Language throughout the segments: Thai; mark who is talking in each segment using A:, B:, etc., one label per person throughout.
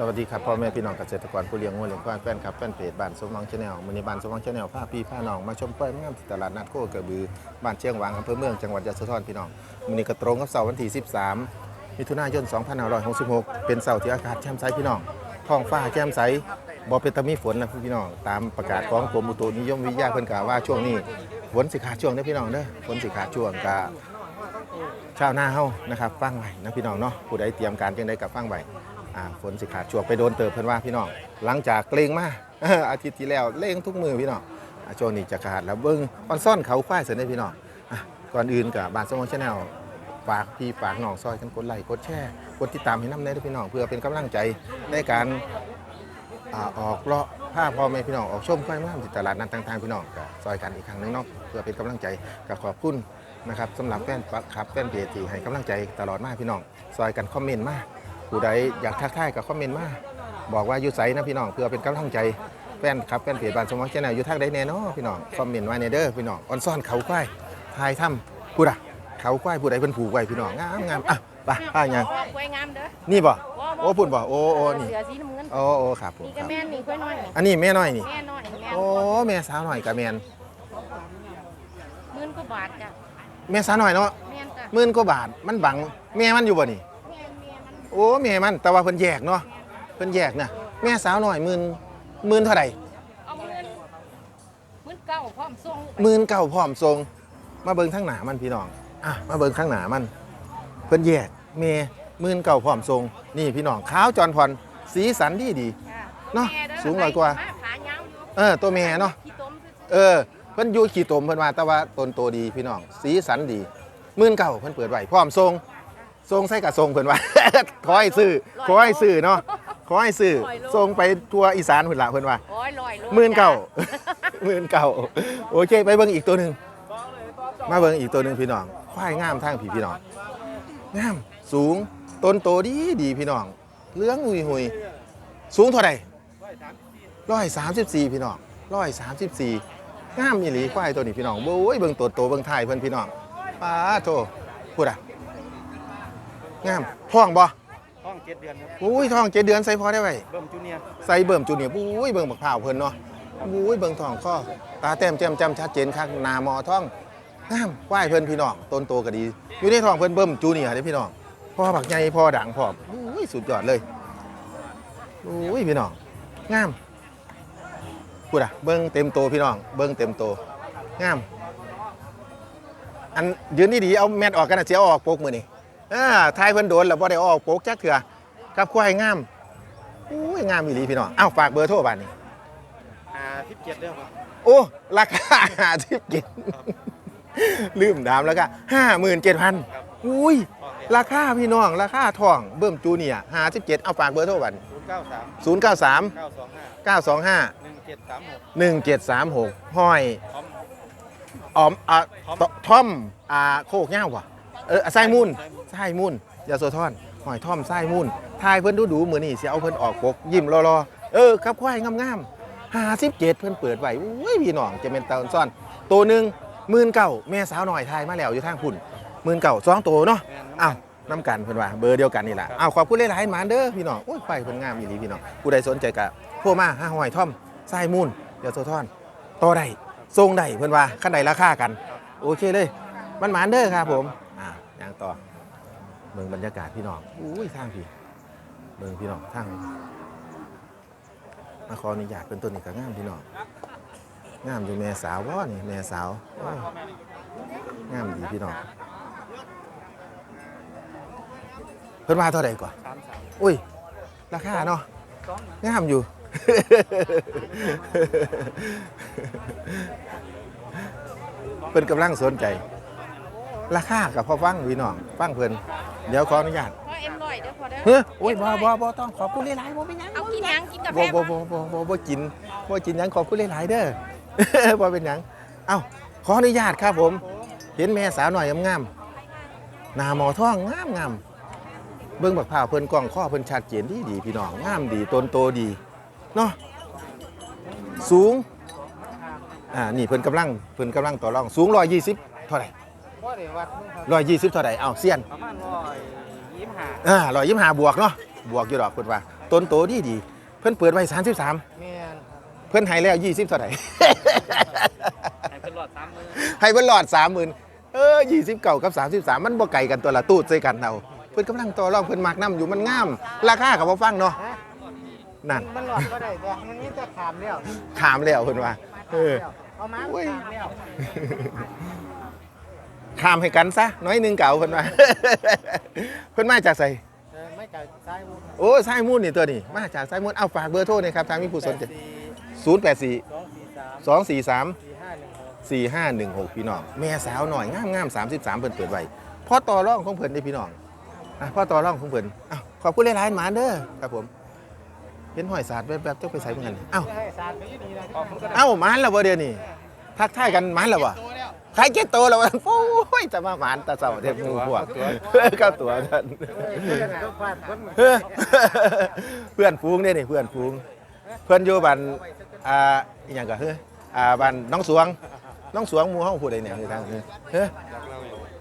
A: สวัสดีครับพ่อแม่พี่น้องเกษตรกรผู้เลี้ยงวัวเลี้ยงควายแฟนครับแฟนเพจบ้านสมหวังชาแนลมือนี้บ้านสมหวังชาแนลพาพี่พาน้องมาชมควายงามตลาดนัดโคกระบือบ้านเชียงหวางอำเภอเมืองจังหวัดยะโสธรพี่น้องมือนี้ก็ตรงกับเสาร์วันที่ 13มิถุนายน 2566 เป็นเสาร์ที่อากาศแจ่มใสพี่น้องท้องฟ้าแจ่มใสบ่เป็นตะมีฝนนะพี่น้องตามประกาศของกรมอุตุนิยมวิทยาเพิ่นกล่าวว่าช่วงนี้ฝนสิขาดช่วงเด้อพี่น้องเด้อฝนสิขาดช่วงกะชาวนาเฮานะครับฟังไว้นะพี่น้องเนาะผู้ใดเตรียมการจังไดกับฟังไว้ อ่าฝนสิขาดช่วงไปโดนเติบเพิ่นว่าพี่น้องหลังจากเกรงมา อาทิตย์ที่แล้วเล่งทุกมือพี่น้องอ่าช่วงนี้จะขาดแล้วเบิ่งออนซ่อนเขาควายเสร็จได้พี่น้องอะก่อนอื่นกับบานสมองชาแนลฝากพี่ฝากน้องซอยกันกดไลค์กดแชร์กดติดตามให้น้ำได้ด้วยพี่น้องเพื่อเป็นกำลังใจในการอ่าออกเลาะผ้าพ่อแม่พี่น้องออกชมควายงามที่ตลาดนัดต่างๆพี่น้องก็ซอยกันอีกครั้งหนึงเนาะเพื่อเป็นกำลังใจก็ขอบคุณนะครับสำหรับแฟนครับแฟนเพจที่ให้กำลังใจตลอดมาพี่น้องซอยกันคอมเมนต์มา ผู้ใดอยากทักทายกับคอมเมนต์มาบอกว่าอยู่ไสนะพี่น้องเพื่อเป็นกำลังใจแฟนครับแฟนเพจบ้านสมองชแนลอยู่ทางใดแน่เนอพี่น้องคอมเมนต์ไว้ในเด้อพี่น้องออนซ่อนเขาควายทายถ้ำผู้ใดเขาควายผู้ใดเพิ่นผูกไว้พี่น้องงามงามอะไปป้ายัง
B: กล้วยงามเด้อ
A: นี่บ่โอ้พุ่นบ่โอ้โอ้นี่
B: เสือสีน้ำเงิน
A: โอ้โอ้ครับผม
B: นี่
A: ค
B: ก็
A: รับ
B: แม่นนี่กล้วยน้อยนี่
A: อันนี้แม่น้อยนี่
B: แม่น้อยแม่
A: โอ้แม่สาวหน่อยกับแมน
B: หมื่นกว่าบาทจ้ะ
A: แม่สาวหน่อยเนาะ
B: แม่นจ้ะ
A: หมื่นกว่าบาทมันบังแม่มันอยู่บ่นี่
B: แม่นแม่มัน
A: โอ้แม่มันแต่ว่าเพิ่นแยกเนาะเพิ่นแยกนะแม่สาวหน่อยหมื่นหมื่นเท่าไหร่
B: เอาหมื่นหมื่นเก้าพร้อมส่ง
A: หมื่นเก่าพร้อมทรง มาเบิ่งข้างหน้ามันพี่น้องอะมาเบิ่งข้างหน้ามัน เพิ่นแยกแม่หมื่นเก่าพร้อมทรง นี่พี่น้องขาวจอนพรสีสันดีดี
B: จ้ะ
A: เนาะ
B: แม่ด้
A: สูงร้อยกว่า
B: มขายาวอยู่
A: เออตัวแม่เนาะ
B: ขี้ต้มซื่อๆ
A: เออเพิ่นอยู่ขี้ตมเพิ่นว่าแต่ว่าตนโตดีพี่น้อง สีสันดีหมื่นเก่าเพิ่นเปิดไว้พร้อมทรง ทรงใส่กับทรงเพิ่นว่า ขอให้ซื้อขอให้ซื้อเนาะขอให้ซื้อทรงไปทั่วอีสานเพิ่นละเพิ่นว่า
B: โอ้ยลอยโล
A: หมื่นเก่า
B: จ้ะ
A: หมื่นเก่าโอเค ไปเบิ่งอีกตัวหนึ่งมาเบิ่งอีกตัวหนึ่งพี่น้องควายงามทางพี่พี่น้องงามสูงต้นโตดีดีพี่น้องเหลื้องหุยหุยสูงเท่าไหร่ร้อยสามสิบสี่พี่น้องร้อยสามสิบสี่งามอีหลีควายตัวนี้พี่น้องโอ้ยเบิ่งตัวโตเบิ่งไทายเพิ่นพี่น้องป้าโทพูดอะ งามท้องบ่
C: ห้องเจ็ดเดือนครับ
A: อุ้ยท้องเจ็ดเดือนใส่พอได้ไว้
C: เบิ่มจูเนียร์
A: ใส่เบิ่มจูเนียร์ปุ้ยเบิ่งบักพร้าวเพิ่นเนาะปุ้ยเบิ่งทองข้อตาแต้มแจ่มจำชัดเจนคักหน้าหมอท้องงามควายเพิ่นพี่น้องต้นโตก็ดี อยู่ในท้องเพิ่นเบิ่มจูเนียร์เด้อพี่น้องพ่อบักใหญ่พ่อดังพร้อมอุ้ยสุดยอดเลยอุ้ยพี่น้องงามพูดอะเบิ่งเต็มโตพี่น้อง เบิ่งเต็มโตงาม อันยืนนี่ดีๆเอาแมทออกกันนะเสียออกโปกมือนี่ อ่าทายเพิ่นโดนแล้วบ่ได้ออกโปกจักเถื่อกับควายงามอุ้ยงามอีหลีพี่น้องอ้าวฝากเบอร์โทรบ้านนี่
C: อ่าทิปเจ็ดเรื่องครับ
A: โอ้ราคาหาทิพกินลืมดามแล้วก็ห้าหมื่นเจ็ดพันอุ้ย
C: ห้องเนี่ย
A: ราคาพี่น้องราคาทองเบิ่มจูเนียร์ห้าสิบเจ็ดเอาฝากเบอร์โทรบ้าน
C: ศูนย์เก้าสาม
A: ศูนย์เก้าสาม
C: เก้าสองห้า
A: เก้าสองห้า
C: หนึ่งเจ็ดสามหก
A: หนึ่งเจ็ดสามหกห้อย
C: พร้อม
A: ออมอะ
C: ท็อป
A: ตท่อมอ่าโคกเง่าวะ เออไส้มุ่นไส้มุ่นยาโซทอนหอยท่อมไส้มุ่นทายเพิ่นดูดูมือนี่เสียเอาเพิ่นออกปกยิ้มรอๆเออครับควายงามๆห้าสิบเจ็ดเพิ่นเปิดไว้อุ้ยพี่น้องจะเป็นตาซ่อน ตัวหนึ่งหมื่นเก่าแม่สาวหน่อยทายมาแล้วอยู่ทางพุ่นหมื่นเก่าสองตัวเนาะอ้าวน้ำกันเพิ่นว่าเบอร์เดียวกันนี่แหละอ้าวขอบคุณหลายๆหมาเด้อพี่น้องโอ้ยควายเพิ่นงามอีหลีพี่น้องผู้ใดสนใจก็โทรมาห้าหอยท่อมไส้มุ่นยาโซทอนต่อได้ทรงได้เพิ่นว่าขั้นใดราคากัน โอเคเลยมันหมานเด้อครับผม ย่างต่อเมืองบรรยากาศพี่น้องอุ้ยทางพี่เมืองพี่น้องทางมาขออนุญาตเป็นต้นนี่ก็งามพี่น้องงามอยู่แม่สาวว่านี่แม่สาวงามดีพี่น้องเพิ่นมาเท่าไหร่กว่าอุ้ยราคาเนาะงามอยู่เพิ่นกำลังสนใจ ราคากับพ่อฟังพี่น้องฟังเพิ่นเดี๋ยวขออนุญาต
B: พอเอ็มลอยเด้อพอเด้อ
A: เฮ้ยโอ้ยบ่บ่บ่ต้องขอบคุณหลายๆบ่เป็นหยัง
B: เอากินหยังกินกาแฟ
A: บ่บ่
B: บ่
A: บ่บ่บ่บ่กินบ่กินหยังขอบคุณหลายๆเด้อ บ่เป็นหยังเอ้าขออนุญาตครับผม เห็นแม่สาวหน่อยงามๆหน้าหมอท้องงามงามเบิ่งบักพร้าวเพิ่นกล้องข้อเพิ่นชัดเจนดีดีพี่น้องงามดีต้นโตดีเนาะสูงอ่านี่เพิ่นกำลังเพิ่นกำลังต่อรองสูง120เท่าไหร่
C: ว่าเดี๋ยววัดมึงครับ
A: 120เท่าไหร่เอ้าเซียน
C: ประมาณร้อยยี่สิบห้า
A: อ่า125บวกเนาะบวกอยู่ดอกเพิ่นว่าต้นโตดีดีเพิ่นเปิดไว้33
C: แม่นครับ
A: เพิ่นให้แล้ว20เท่าไหร่
C: ให้เป็นหลอดสามมือ
A: ให้เพิ่นหลอด30,000เออ20เก่ากับ33มันบ่ไกลกันตัวละตูดใส่กันเอาเพิ่นกำลังต่อรองเพิ่นมักน้ำอยู่มันงาม ราคาก็บ่ฟังเนาะ
C: ฮะ
A: นั่น
C: มันหลอดก็ได้แต่มันมีแต่ขามแล้ว
A: ถามแล้วเพิ่นว่า เออ
C: เอามา
A: อุ้ย
C: ขามแล้ว
A: ข้ามให้กันซะน้อยหนึงเก่าเพิ่นว่าเพิ่นมาจากไส
C: เออไม่จ่ายซ้ายมือ
A: โอ้สายมูนนี่ตัวนี้มาจากสายมูนเอาฝากเบอร์โทรหน่อยครับทางมีผู้สนใจ084
C: สองสี่สาม
A: 243
C: สี่ห้าหนึ่งหก
A: 4516 พี่น้องแม่สาวหน่อยงามงาม33 เพิ่นเปิดไว้พ่อต่อร่องของเพิ่นได้พี่น้องอะพ่อต่อร่องของเพิ่นอ้าวขอบคุณหลายๆหมาเด้อครับผมเห็นหอยสาดแบบๆเจ้าไปใส่เหมือนกันเอ้า
C: ให้สามไปยี่ดีนะออกมันก็ได้
A: เอ้าหมานแล้วบ่เดี๋ยวนี้ทักทายกันหมานแล้วบ่
C: ตัวแล้ว
A: ใครเก็ตโตแล้ววะโอ้ยจะมาหมานตาเสาเทพมูพวกเข้าตัวท่าน
C: ต้องฟาดคน
A: เฮ้อเพื่อนฟูงเนี่ยนี่เพื่อนฟูง เพื่อนอยู่บ้านอ่าอหย่างก็เฮ้ออ่าบ้านน้องสวง น้องสวงหมู่เฮาผู้ใดเนี่ยคือทางเฮ้อเฮ้อ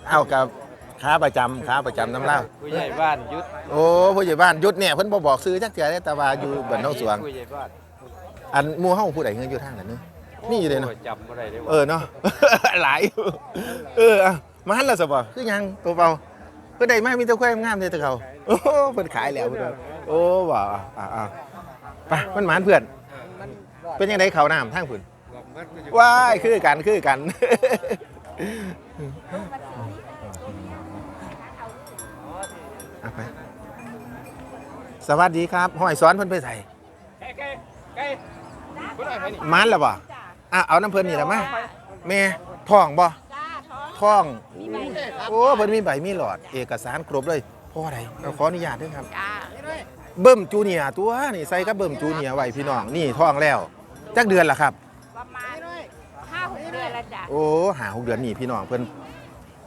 A: เอากับค้าประจำค้าประจำน้ำเล่า
C: ผู้ใหญ่บ้านยุทธ
A: โอ้ผู้ใหญ่บ้านยุดเนี่ยเพิ่นบ่บอกซื้อจักเทื่อเด้แต่ว่าอยู่บ้านน้องสวง
C: ผู้ใหญ่บ้าน
A: อันหมู่เฮาผู้ใดเฮืออยู่ทางนั้นเนอะ นี่อยู่เลยเนาะ
C: โจำอะไรได้
A: เออเนาะ หลายอยู่เอออะมาหันและสบ่คือหยังตัวเบาเพิ่นได้มามีแต่ควายงามเลยแต่เขาโอ้เพิ่นขายแล้วเพิ่นว่าโอ้ว้าวอะอะไปมันหมานเพื่อน
C: มันรอด
A: เป็นยังไงเขาวน้ำทางพุ่น
C: มันก็อยู่
A: ว้ายคือกันคือกันเอาไปสวัสดีครับห้อยสอนเพิ่นไปใส่
C: ไก่ไก่ไก่ผู้ใดไปนี่
A: หมานแล้วบ่ อะเอาน้ำเพิ่นนี่ละมาแม่ท้องบ่
B: จ้าท้อง
A: ท้อง
B: มีใบ
A: โอ้เพิ่นมีใบมีหลอด เอกสารครบเลยพ่อใดเราขออนุญาตด้วยครับ
B: จ้า
A: เบิ่มจูเนียร์ตัวนี่ใส่กับเบิ่มจูเนียร์ไว้พี่น้องนี่ท้องแล้วจักเดือนละครับ
B: ประมาณห้าหกเดือนแล้วจ้ะ
A: โอ้หาหกเดือนนี่พี่น้องเพิ่น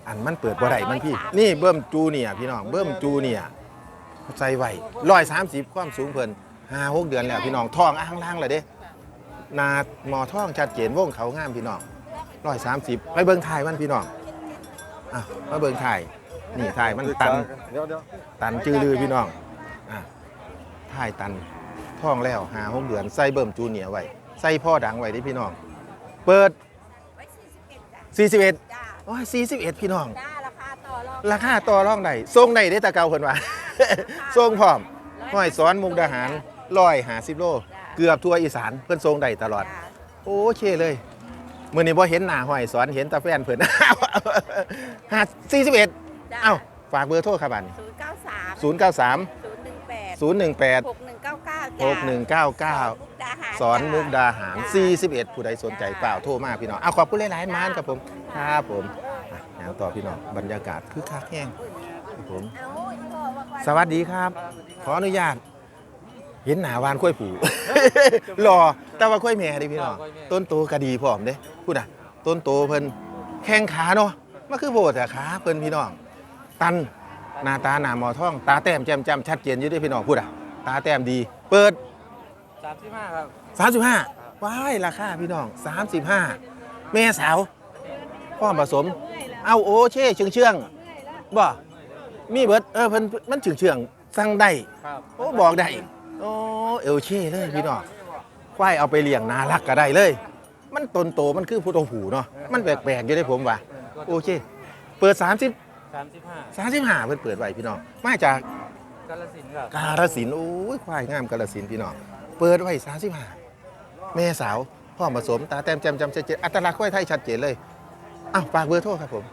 A: อันมันเปิดบ่ได้มันพี่ นี่เบิ่มจูเนียร์พี่น้องเบิ่มจูเนียร์ใส่ไว้ร้อยสามสิบความสูงเพิ่นห้าหกเดือนแล้วพี่น้องท้องอ้างล่างเลยเด้ห นาหมอท้องชัดเจนวงเขางามพี่น้องร้อยสามสิบไปเบิ่งถ่ายมันพี่น้องอะมาเบิ่งถ่ายนี่ถ่ายมันตัน
C: เดี๋ยวเดี๋ยว
A: ตันจือลือพี่น้องอะท่ายตันท่องแล้วหาหกเดือนใส่เบิ่มจูเนียร์ไว้ใส่พ่อดังไว้ดิพี่น้อง เปิด
B: ไว้สี่สิบเอ็ดจ้ะ
A: 41
B: จ้า
A: โอ้ย41 พี่น้อง
B: จ้าราคาต่อรอง
A: ราคาต่อรองได้ทรงได้ได้แตะเกาเพิ่นว่าทรงพร้อมห้อยสอนมุกดาหารร้อยหาสิบโล เกือบทั่วอีสานเพิ่นทรงได้ตลอด
B: จ้า
A: โอเคเลยมื้อนี้บ่เห็นหน้าห้อยสอนเห็นแต่แฟนเพิ่นหา41
B: จ้า
A: เอ้าฝากเบอร์โทรครับบัดนี้
B: ศูนย์เก้าสาม
A: 093
B: ศูนย์หนึ่งแปด
A: 018
B: หกหนึ่งเก้าเก้า
A: หกหนึ่งเก้าเก้า
B: ดาหาร
A: สอนมุกดาหาร
B: จ้
A: 41ผู้ใดสนใจเปล่าโทรมาพี่น้องเอาขอบคุณหลายๆมานครับผมครับผมอะอย่างต่อพี่น้องบรรยากาศคือคักแห้งครับผม
B: เอาอีพ่อว่าก่อน
A: สวัสดีครับ ขออนุญาต เห็นหนาวานข้วยผูรอแต่ว่าข้วยแม่เดิพี่น้องต้นโตกระดีพร้อมเด้พูดอะ ต้นโตเพิ่นแข้งขาเนาะมันคือโบดแต่ขาเพิ่นพี่น้อง ตันหน้าตาหน้าหมอท้อง ตาแต้มแจ่มจำชัดเจนอยู่เด้วยพี่น้องพูดอะ ตาแต้มดี เปิด
C: สามสิบห้าครับ
A: 35ว้ายราคาพี่น้อง 35 แม่สาวพ่อผสม เอาโอเช่เชื่องเชื่องๆบ่ มีเบิดเออเพิ่นมันเชื่องเชื่องๆสั่งได้
C: ครับ
A: โอ้บอกได้ โอ้เอลเช่เลยพี่น้องควายเอาไปเลี้ยงน่ารักก็ได้เลย มันตนโตมันคือผู้โตผูเนาะมันแปลกๆอยู่ได้ผมว่าโอเค เปิด 30
C: สามสิบห้า
A: 35เพิ่นเปิดไว้พี่น้องมาจาก
C: กาลสินธุ์ครับ
A: กาฬสินธุ์โอ้ยควายงามกาฬสินธุ์พี่น้องเปิดไว้35แม่สาวพ่อผสมตาแต้มแจ่มจำชัดเจนอัตลักษณ์ควายไทยชัดเจนเลยอ้าวฝากเบอร์โทรครับผม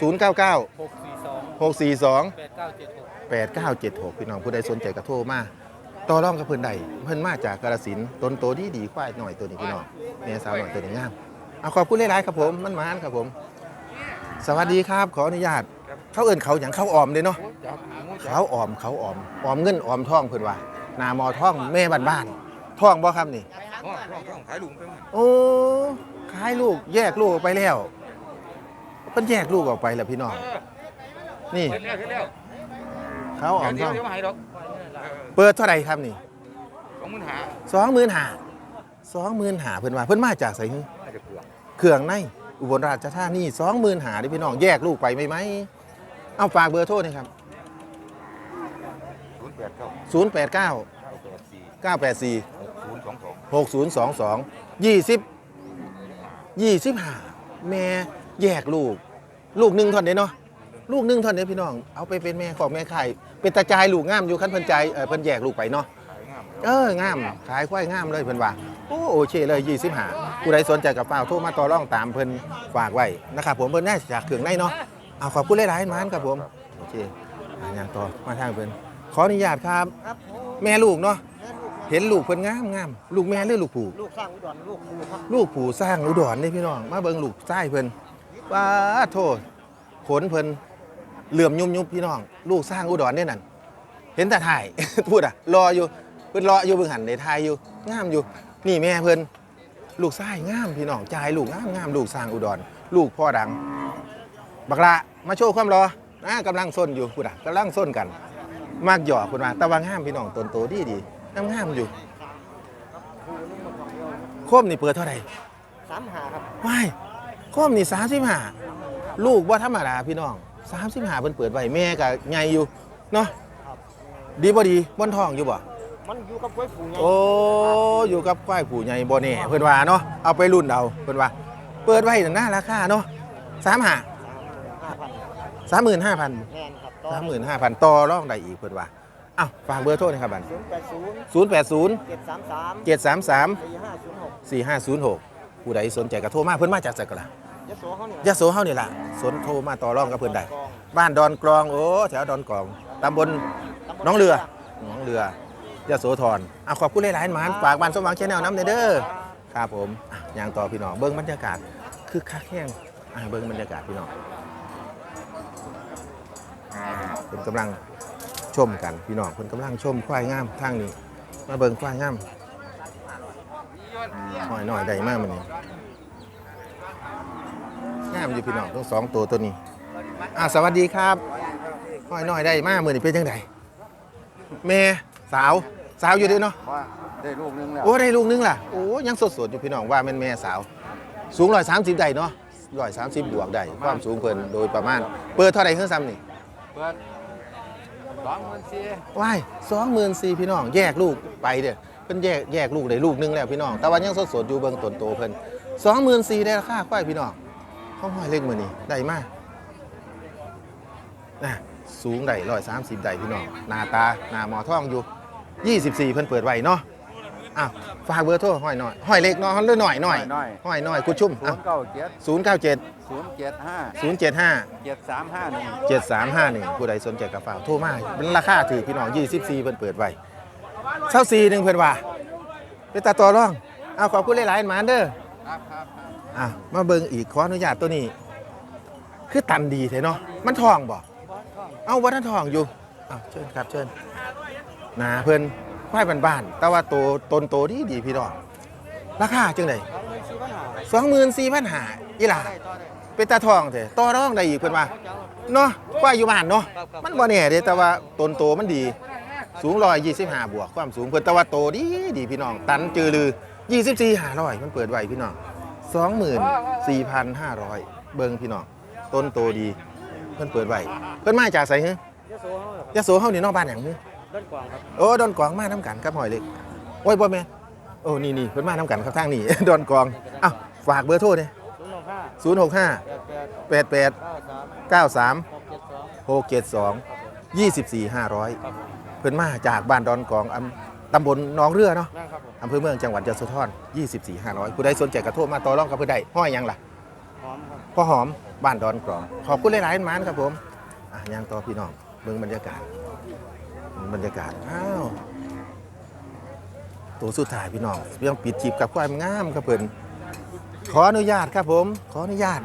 C: ศูนย์เก้าเก้า
A: 099
C: หกสี่สอง
A: 642
C: แปดเก้าเจ็ดหก
A: 8976 พี่น้องผู้ใดสนใจก็โทรมา ต่อรองกับเพิ่นใดเพิ่นมาจากกาฬสินธุ์ต้นโตดีดีควายหน่อยตัวนี้พี่น้องแม่สาวหน่อยตัวนี้งามเอาขอบคุณหลายๆครับผมมันมานครับผม สวัสดีครับขออนุญาต เขาเอิ้นเขาอย่างเขาออมเด้เนาะ
C: จับหมูจับ
A: เขาออมเขาออมออมเงินออมทองเพิ่นว่าหนามอทองแม่บ้านบ้านๆทองบ่ครับนี่
C: ห้องห้องห้องขายลุงไปหมด
A: โอ้ขายลูกแยกลูกออกไปแล้วเพิ่นแยกลูกออกไปแล้วพี่น้องนี่
C: เห็นแล้วเห็นแล้ว
A: เขาออม
C: เดี๋
A: ท
C: ยว
A: อง
C: เดี๋ยวมาให้ดอก
A: เปิดเท่าไหร่ครับนี่
C: สองหมื่นหา
A: สองหมื่นหาสองหมื่นหาเพิ่นว่าเพิ่นมาจากไสฮึ
C: น่าจะเปลือก
A: เครื่องในอุบลราชธานีสองหมื่นหาดิพี่น้องแยกลูกไปไหมไหมเอาฝากเบอร์โทรหน่อยครับ
C: ศูนย์แศูนย์แปดเก้า
A: 0 8 9
C: เก้าแปดสี่
A: 9 8 4
C: หกศูนย์สองสอง
A: 6 0 2 2 20 25แม่แยกลูก ลูกหนึ่งท่อนเด้เนาะ ลูกหนึ่งท่อนเด้พี่น้อง เอาไปเป็นแม่ของแม่ไข่เป็นตาจายลูกงามอยู่คันเพิ่นใจายเอ่อเพิ่นแยกลูกไปเนาะ
C: ขายงาม
A: เอองามขายควายงามเลยเพิ่นว่าโอ้โอเคเลย25ผู้ใดสนใจกับเปล่าโทรมาต่อรองตามเพิ่นฝากไว้นะครับผมเพิ่นได้จากเครื่องในเนาะเอาขอบคุณหลายๆมานครับผมโอเคอะอย่างต่อมาทางเพิ่นขออนุญาตครับ
D: ครับผม
A: แม่ลูกเนาะ
D: แม่ลูกแม่
A: เห็นลูกเพิ่นงามงามลูกแม่หรือลูกผู้
D: ลูกสร้างอุดรลูกครูครับ
A: ลูกผู้สร้างอุดรนี่พี่น้องมาเบิ่งลูกชายเพิ่นว้าโทษขนเพิ่น เหลื่อมยุบยุบพี่น้อง ลูกสร้างอุดรนี่นั่นเห็นแต่ถ่าย พูดอะรออยู่เพิ่นรออยู่เบิ่งหันในถ่ายอยู่งามอยู่ นี่แม่เพิ่นลูกชายงามพี่น้องจ่ายลูกงามงามลูกสร้างอุดร ลูกพ่อดัง บักละมาโชว์ความรอนะกำลังส้นอยู่พูดอะกำลังส้นกัน มากหยอกคุณว่าแต่ว่างามพี่น้องตนโตดีดีงามงามอยู่โคมนี่เปิดเท่าไหร่
D: สามหาครับ
A: ว้ายโคมนี่สามสิบห้าลูกว่าธรรมดาพี่น้อง สามสิบห้าเพิ่นเปิดไว้แม่ก็ใหญ่อยู่เนาะดีบ่ดีบนท้องอยู่บ่
D: มันอยู่กับกล้วยผูไง
A: โอ้อยู่กับควายผู้ใหญ่บ่แน่เพิ่นว่าเนาะเอาไปรุ่นเอาเพิ่นว่า เปิดไว้น่ะราคาเนาะสามห้า
D: ห้าพัน
A: สามหมื่นห้าพัน
D: แน่นครับ
A: สามหมื่นห้าพันต่อรองได้อีกเพิ่นว่าอ้าวฝากเบอร์โทรหนะครับบัน
D: ศูนย์แปดศูนย์
A: ศูนย์แปดศูนย์
D: เจ็ดสามสาม
A: เจ็ดสามสาม
D: สี่ห้าศูนย์หก
A: สี่ห้าศูนย์หกผู้ใดสนใจก็โทรมาเพิ่นมาจากไสกละ
D: ย โสเขานี่ย
A: ยะโสเฮานี่ล่ะสนโทรมาต่อรองกับเพิ่อนได้บ้านดอนกรองโอ้แถวดอนกรองตำบล
D: ตำบล
A: หน้องเรือหน้องเรือยะโสธรอะขอบคุณหลายๆหมานฝากบ้านสมหวังแชนแนลน้ำเด้อครับผมอะย่างต่อพี่น้องเบิ่งบรรยากาศคือคักแห้งอะเบิ่งบรรยากาศพี่น้องเพิ่นกำลังชมกันพี่น้องเพิ่นกำลังชมควายงามทางนี้ มาเบิ่งควายงามหน่อยหน่อยๆได้มากมันนี้ามอยู่พี่น้องทั้งสองตัวตัวนี้อะสวัสดีครับหน่อยหน่อยๆได้มากมือนี้เป็นจังไดแม่สาวสาวอยู่เด้วยเนาะ
C: ว่าได้ลูกนึงแล้ว
A: โอ้ได้ลูกนึงล่ะโอ้ยังสดๆอยู่พี่น้องว่าแม่นแม่สาว สูงร้อยสามสิบได้เนาะร้อยสามสิบบวกได้ความสูงเพิ่นโดยประมาณ เปิดเท่าไหร่เครื่องซ้ำนี่
C: เปิดสองหมื่นสี่
A: ว้ายสองหมื่นสี่พี่น้องแยกลูกไปเด้อเพิ่นแยกแยกลูกได้ลูกนึงแล้วพี่น้องแต่ว่ายังสดๆอยู่เบิ่งต้นโตเพิ่นสองหมื่นสี่ได้ราคาควายพี่น้อง ห้องห้อยเล็กมือนี่ได้มากนะสูงได้ร้อยสามสิบได้พี่น้องหน้าตาหน้าหมอท่องอยู่ยี่สิบสี่เพิ่นเปิดไว้เนาะอ้าวฝากเบอร์โทรห้อยหน่อยห้อยเล็กเนาะหรือหน่อยหน่อย
C: น้อย
A: ห้อยหน่อยกุดชุ่ม
C: ศูนย์เก้าเจ็ด
A: ศูนย์เก้าเจ็ด
C: ศูนย์เจ็ดห้า
A: ศูนย์เจ็ดห้า
C: เจ็ดสามห้าหนึ่ง
A: เจ็ดสามห้าหนึ่งผู้ใดสนใจกับฝากโทรมาเป็นราคาถือพี่น้องยี่สิบสี่เพิ่นเปิดไว้เท่าสี่หนึ่งเพิ่นว่าเป็นตาต่อร่อง เอาขอบคุณหลายๆหมานเด้อ
C: ครับครับครับ
A: อะมาเบิ่งอีกขออนุญาตตัวนี้ คือตันดีเถอะเนาะมันทองบ่เอ้าวัฒนทองอยู่อ้าวเชิญครับเชิญนาเพิ่นควายบ้านๆแต่ว่าโตตนโตดีดีพี่น้องราคาจังได
D: สองหมื่นสี่พันหา
A: องหมื่นสี่พันหาอีหล่า
D: ได้ต่อได้
A: เป็นตาทองเถอะต่อรองได้อีกเพิ่นว่า
D: เนาะ
A: ควายอยู่บ้านเนาะมันบ่แน่เด้แต่ว่าตนโตมันดี สูงร้อยยี่สิบห้าบวกความสูงเพิ่นแต่ว่าโตดีดีพี่น้อง ตันจือลือยี่สิบสี่ห้าร้อยมันเปิดไว้พี่น้อง สองหมื่นสี่พันห้าร้อยเบิ่งพี่น้องต้นโตดี เพิ่นเปิดไว้เพิ่นมาจากไสฮะ
D: ยโสเขาเนี่ย
A: ยะโสเฮานี่นอกบ้านหยังฮะ
D: ด้านกวางครับ
A: โอ้ดอนกวางมาน้ำกันกับหอยเล็กโอ้ยบ่แม่นโอ้นี่นี่เพิ่นมาน้ำกันครับทางนี้ ดอนกวางอ้าวฝากเบอร์โทรเด้
D: ศูนย์หกห้า
A: ศูนย์หกห้า
D: แปดแปด
A: แปดแปด
D: เก้าสาม
A: เก้าสาม
D: หกเจ็ดสอง
A: หกเจ็ดสองยี่สิบสี่ห้าร้อย
D: ครับผม
A: เพิ่นมาจากบ้านดอนกองอำ ตำบลหนองเรือเนาะ
D: นั่งครับผม
A: อำเภอเมืองจังหวัดยโสธร24 500ผู้ใดสนใจกระโทรมาต่อรองกับเพื่อใดห้อยหยังล่ะ
D: พร้อมครับ
A: พ่อหอมบ้านดอนกรองขอบคุณหลายๆหมานครับผมอะย่างต่อพี่น้องเบิ่งบรรยากาศบรรยากาศอ้าวตัวสุดท้ายพี่น้องเรื่องปิดจีบกับควายงามครับเพิ่นขออนุญาตครับผม ขออนุญาต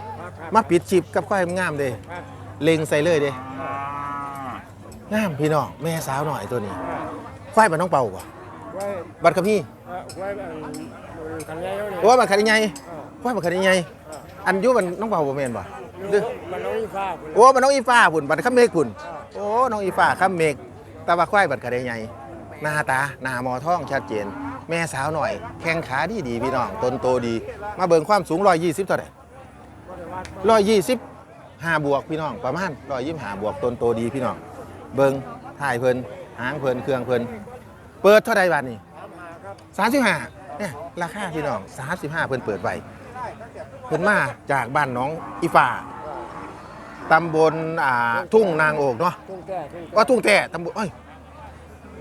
A: มาปิดจีบกับควายงามเด้เล็งใส่เลยเด้งามพี่น้องแม่สาวหน่อยตัวนี้ควายบ้านน้องเป่าบ่
D: ไว้
A: บัดกับพี่
D: ไว้ทางใหญ่เขาเนี่ย
A: โอ้ยบัดขันใหญ่ควายบัดขันใหญ่อันอยุบันน้องเป่าบ่แม่นบ่หรือ
D: มันน้องอีฟ้าคุณ
A: โอ้บัดน้องอีฟ้าพุ่นบัดข้ามเมฆพุ่นโอ้น้องอีฟ้าข้ามเมฆแต่ว่าควายบัดขันใหญ่หน้าตาหน้าหมอท้องชัดเจน แม่สาวหน่อย แข้งขาดีดีพี่น้องต้นโตดี มาเบิ่งความสูง120เท่าไหร่125บวกพี่น้องประมาณ125บวกต้นโตดีพี่น้อง เบิ่งถ่ายเพิ่นหางเพิ่นเครื่องเพิ่น เปิดเท่าใดบาทนี่
D: สามหาครับ
A: สามสิบห้าเนี่ยราคาพี่น้องสามสิบห้าเพิ่นเปิดไว้เพิ่นมาจากบ้านน้องอีฟ้าตำบลอ่าทุ่งนางโอกเนาะ
D: ทุ่งแก่ทุ่งแก่
A: ว่าทุ่งแต่ตำบลเอ้ย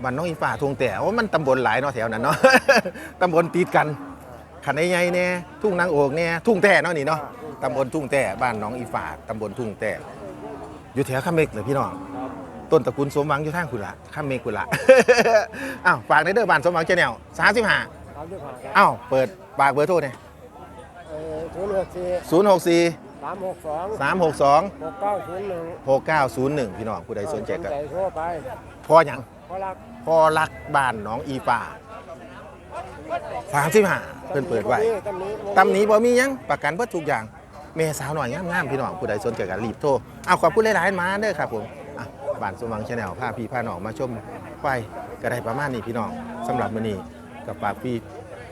A: บ้านน้องอีฟ้าทุ่งแต่ว่ามันตำบลหลายเนาะแถวนั้นเนาะตำบลติดกันขันใหญ่ๆเนี่ยทุ่งนางโอกเนี่ยทุ่งแต่เนาะนี่เนาะตำบลทุ่งแต่บ้านน้องอีฟ้าตำบลทุ่งแต่อยู่แถวข้ามเมกเลยพี่น้อง
D: ครับ
A: ต้นตระกูลสมหวังอยู่ทางคุณละข้ามเมฆคุณละอ้าวฝากในเด้อบ้านสมหวังเจแนวสามสิบห้า
D: สามสิบห้าครับ
A: อ้าวเปิดปากเบอร์โทรเนี่ย
D: เอ่อศูนย์หกสี่
A: ศูนย์หกสี่
D: สามหกสอง
A: สามหกสอง
D: หกเก้าศูนย์หนึ่ง
A: หกเก้าศูนย์หนึ่งพี่น้องผู้ใดสนใจก็
D: โทรไป
A: พออย่าง
D: เพราะรัก
A: พอรักบ้านน้องอีป่าสามสิบห้าเพิ่นเปิดไว้
D: ตำหนี้
A: ตำหนี้บ่มีหยังประกันเบิดทุกอย่างเมสาวหน่อยงามๆพี่น้องผู้ใดสนใจก็รีบโทรเอาขอบคุณหลายๆมาเด้อครับผมอะ บ้านสมหวังชาแนลพาพี่พาน้องมาชมควายก็ไดประมาณนี้พี่น้องสำหรับมื้อนี้กับฝากพี่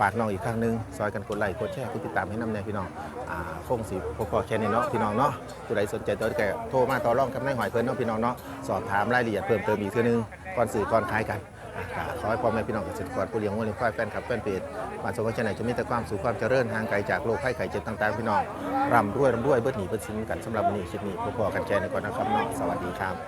A: ฝากน้องอีกครั้งหนึงซอยกันกดไลค์กดแชร์กดติดตามให้นำแน่พี่น้องอ่าคงสิพอพอแค่นี้เนาะพี่น้องเนาะผู้ใดสนใจตัวแก่โทรมาต่อรองกับนายหอยเพิ่นเนาะพี่น้องเนาะสอบถามรายละเอียดเพิ่มเติมอีกเทื่อนึงก่อนสื่อก่อนขายกันขอให้พ่อแม่พี่น้องเกษตรกรผู้เลี้ยงวัวเลี้ยงควายแฟนคลับแฟนเพจบ้านสมหวังชาแนลจะมีแต่ความสุขความเจริญห่างไกลจากโรคภัยไข้เจ็บต่างๆพี่น้องร่ำรวยร่ำรวยเบิดหนีเบิดสินกันสำหรับวันนี้คลิปนี้พอๆกันแชร์ในก่อนนะครับเนาะสวัสดีครับ